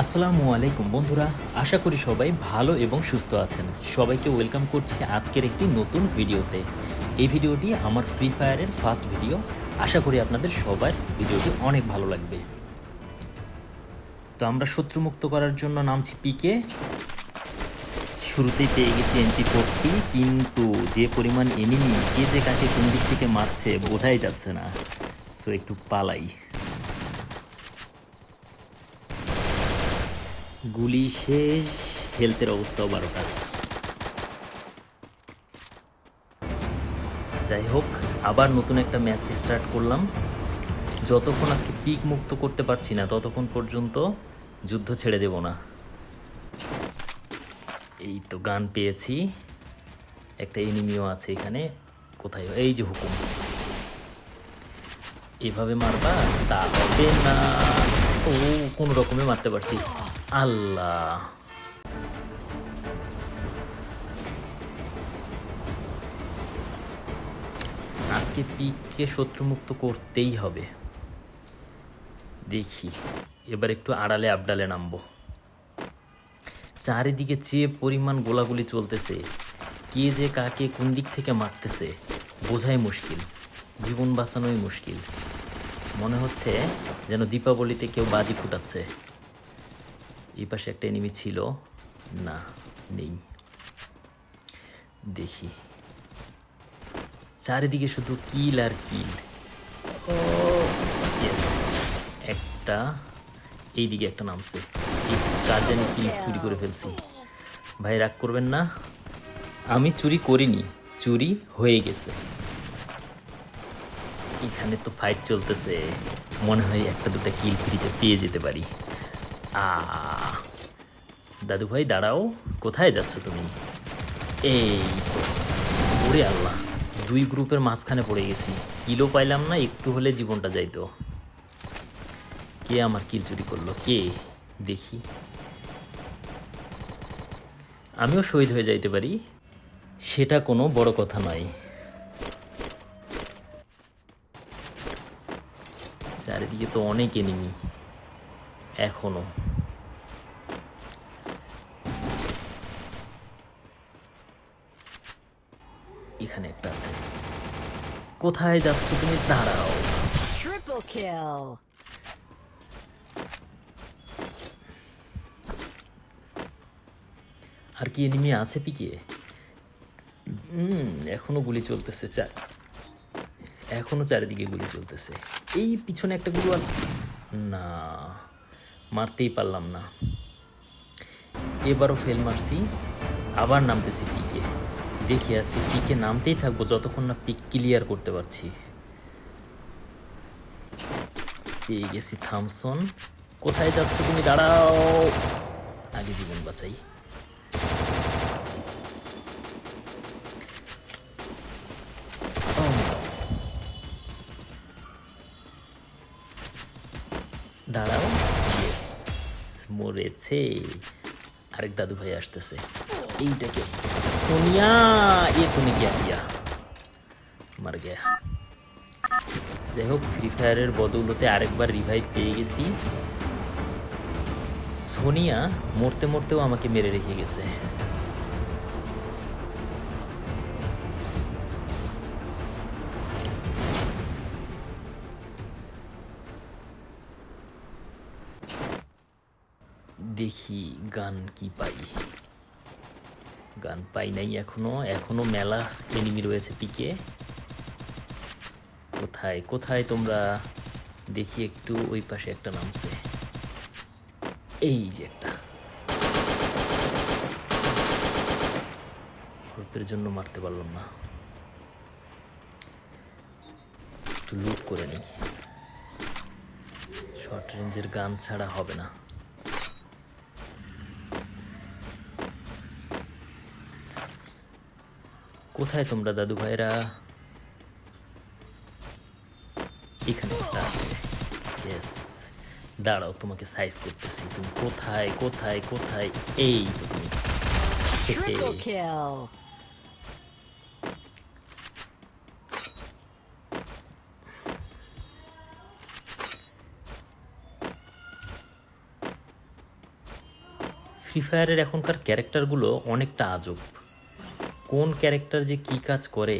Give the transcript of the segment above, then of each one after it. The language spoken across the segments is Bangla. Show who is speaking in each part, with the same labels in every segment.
Speaker 1: আসসালামু আলাইকুম বন্ধুরা, আশা করি সবাই ভালো এবং সুস্থ আছেন। সবাইকে ওয়েলকাম করছি আজকের একটি নতুন ভিডিওতে। এই ভিডিওটি আমার ফ্রি ফায়ারের ফার্স্ট ভিডিও আশা করি আপনাদের সবার ভিডিওটি অনেক ভালো লাগবে। তো আমরা শত্রুমুক্ত করার জন্য নামছি পিকে শুরুতেই পেয়ে গেছি এমপি ফোরটি কিন্তু যে পরিমাণ এনিমি কে যে কাকে কোন দিক থেকে মারছে বোঝাই যাচ্ছে না। সো একটু পালাই। গুলি শেষ হেলথের অবস্থাও বারোটা। যাই হোক, আবার নতুন একটা ম্যাচ স্টার্ট করলাম। যতক্ষণ আজকে পিক মুক্ত করতে পারছি না, ততক্ষণ পর্যন্ত যুদ্ধ ছেড়ে দেব না। এই তো গান পেয়েছি। একটা এনিমিও আছে এখানে। কোথায়? এই যে হুকুম। এভাবে মারবা তা হবে না। ও কোনো রকমে মারতে পারছি। আল্লাহ। আজকে পিককে শত্রুমুক্ত করতেই হবে। দেখি, এবার একটু আড়ালে আবডালে নামবো। চারিদিকে যে পরিমাণ গোলাগুলি চলতেছে, কে যে কাকে কোন দিক থেকে মারতেছে, বোঝাই মুশকিল, জীবন বাঁচানোই মুশকিল। মনে হচ্ছে যেন দীপাবলিতে কেউ বাজি ফুটাচ্ছে। এই পাশে একটা এনিমি ছিল। না নেই। দেখি। চারিদিকে শুধু কিল আর কিল ও ইয়েস একটা এইদিকে একটা নামছে। কার জানি কিল চুরি করে ফেলছি। ভাই রাগ করবেন না। আমি চুরি করিনি চুরি হয়ে গেছে। এখানে তো ফাইট চলতেছে। মনে হয় একটা দুটা কিল ফ্রিতে পেয়ে যেতে পারি। দাদু ভাই দাঁড়াও। কোথায় যাচ্ছ তুমি? এই তো। ওরে আল্লাহ, দুই গ্রুপের মাঝখানে পড়ে গেছি। কিলো পাইলাম না, একটু হলে জীবনটা যাইতো। কে আমার কিল চুরি করল? কে? দেখি। আমিও শহীদ হয়ে যাইতে পারি। সেটা কোনো বড় কথা নয়। চারিদিকে তো অনেক এনিমি এখনও। এখানে একটা আছে। কোথায় যাচ্ছ তুমি? দাঁড়াও। আর কি এনিমি আছে পিকে? হুম এখনও গুলি চলতেছে চার এখনও চারিদিকে গুলি চলতেছে। এই পিছনে একটা গুলো আর না মারতেই পারলাম না। এবারও ফেল মারছি আবার নামতেছি পিকে। দেখি, আজকে পিকে নামতেই থাকব যতক্ষণ না পিক ক্লিয়ার করতে পারছি। পেয়ে গেছি থামসন। কোথায় যাচ্ছ তুমি? দাঁড়াও। আগে জীবন বাঁচাই। দাঁড়াও। মরেছে। আরেক দাদু ভাই আসতেছে। এইটাকে সোনিয়া এ তুমি গিয়া গিয়া মার গিয়া যাই হোক ফ্রি ফায়ারের বদৌলতে আরেকবার রিভাইভ পেয়ে গেছি সোনিয়া মরতে মরতেও আমাকে মেরে রেখে গেছে দেখি গান কি পাই গান পাই নাই এখনও। এখনও মেলা এনিমি রয়েছে পিকে। কোথায় কোথায় তোমরা? দেখি একটু ওই পাশে একটা নামছে। এই যে একটা। অল্পের জন্য মারতে পারলাম না। একটু লুট করে নিই। শর্ট রেঞ্জের গান ছাড়া হবে না। কোথায় তোমরা দাদু ভাইরা এখানে একটা আছে। ইয়েস দাঁড়াও তোমাকে সাইজ করতেছি। তুমি কোথায় কোথায় কোথায়? এই তো তুমি। ফ্রি ফায়ারের এখনকার ক্যারেক্টারগুলো অনেকটা আজব। কোন ক্যারেক্টার যে কী কাজ করে,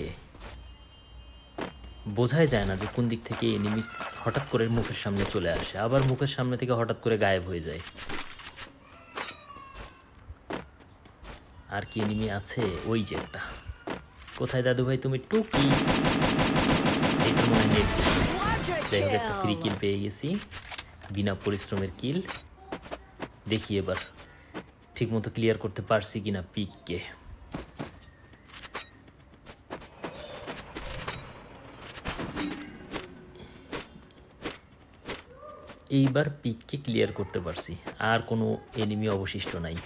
Speaker 1: বোঝাই যায় না যে কোন দিক থেকে এনিমি হঠাৎ করে মুখের সামনে চলে আসে। আবার মুখের সামনে থেকে হঠাৎ করে গায়েব হয়ে যায়। আর কি এনিমি আছে? ওই যে একটা। কোথায় দাদু ভাই তুমি টুকি? ফ্রি কিল পেয়ে গেছি। বিনা পরিশ্রমের কিল দেখি এবার, ঠিকমতো ক্লিয়ার করতে পারছি কিনা পিককে এইবার পিককে ক্লিয়ার করতে পারছি। আর কোনো এনিমি অবশিষ্ট নাই।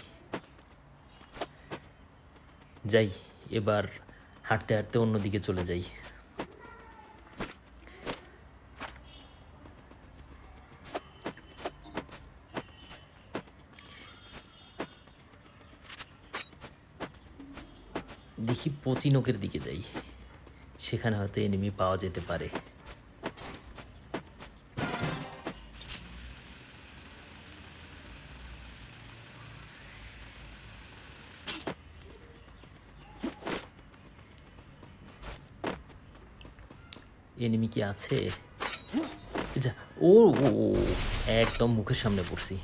Speaker 1: যাই, এবার হাঁটতে হাঁটতে অন্যদিকে চলে যাই। দেখি পচিনকের দিকে যাই। সেখানে হয়তো এনিমি পাওয়া যেতে পারে। এনিমি কি আছে? যা ও একদম মুখের সামনে পড়ছি।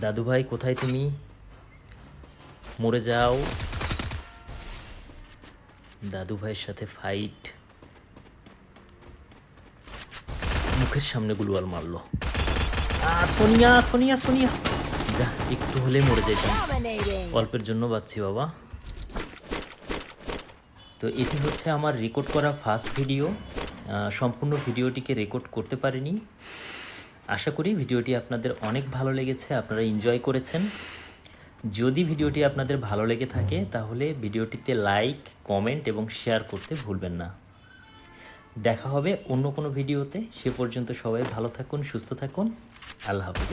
Speaker 1: দাদু ভাই কোথায় তুমি? মরে যাও। দাদু ভাইয়ের সাথে ফাইট মুখের সামনে গুলওয়াল মারলো। সোনিয়া সোনিয়া সোনিয়া। যা একটু হলে মরে
Speaker 2: Dominating.
Speaker 1: অল্পের জন্য বাঁচছি বাবা। তো এটি হচ্ছে আমার রেকর্ড করা ফার্স্ট ভিডিও সম্পূর্ণ ভিডিওটিকে রেকর্ড করতে পারিনি। আশা করি ভিডিওটি আপনাদের অনেক ভালো লেগেছে, আপনারা এনজয় করেছেন। যদি ভিডিওটি আপনাদের ভালো লেগে থাকে, তাহলে ভিডিওটিতে লাইক কমেন্ট এবং শেয়ার করতে ভুলবেন না। দেখা হবে অন্য কোনো ভিডিওতে সে পর্যন্ত সবাই ভালো থাকুন, সুস্থ থাকুন। আল্লাহ হাফিজ।